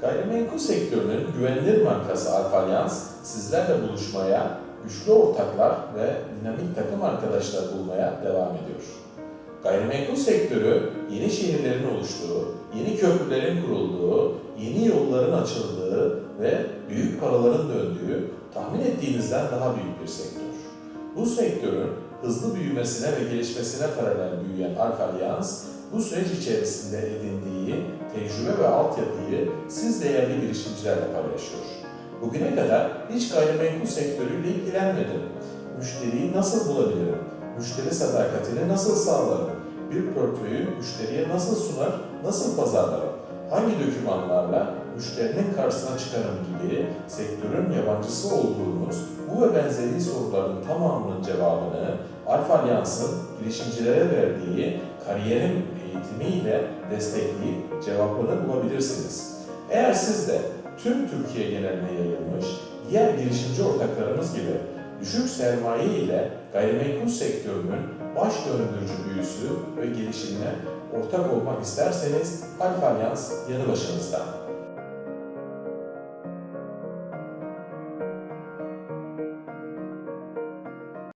Gayrimenkul sektörünün güvenilir markası Alfalyans sizlerle buluşmaya, güçlü ortaklar ve dinamik takım arkadaşlar bulmaya devam ediyor. Gayrimenkul sektörü yeni şehirlerin oluştuğu, yeni köprülerin kurulduğu, yeni yolların açıldığı ve büyük paraların döndüğü tahmin ettiğinizden daha büyük bir sektör. Bu sektörün hızlı büyümesine ve gelişmesine paralel büyüyen Alfalyans, bu süreç içerisinde edindiği tecrübe ve altyapıyı siz değerli girişimcilerle paylaşıyor. Bugüne kadar hiç gayrimenkul sektörüyle ilgilenmedim. Müşteriyi nasıl bulabilirim? Müşteri sadakatini nasıl sağlarım? Bir portföyü müşteriye nasıl sunar, nasıl pazarlarım? Hangi dokümanlarla müşterinin karşısına çıkarım gibi sektörün yabancısı olduğunuz bu ve benzeri soruların tamamının cevabını Alfa Alyans'ın girişimcilere verdiği kariyerim eğitimiyle destekleyip cevaplarını bulabilirsiniz. Eğer siz de tüm Türkiye geneline yayılmış diğer girişimci ortaklarımız gibi düşük sermaye ile gayrimenkul sektörünün baş döndürücü büyüsü ve gelişimine ortak olmak isterseniz Alfa Alyans yanı başınızda.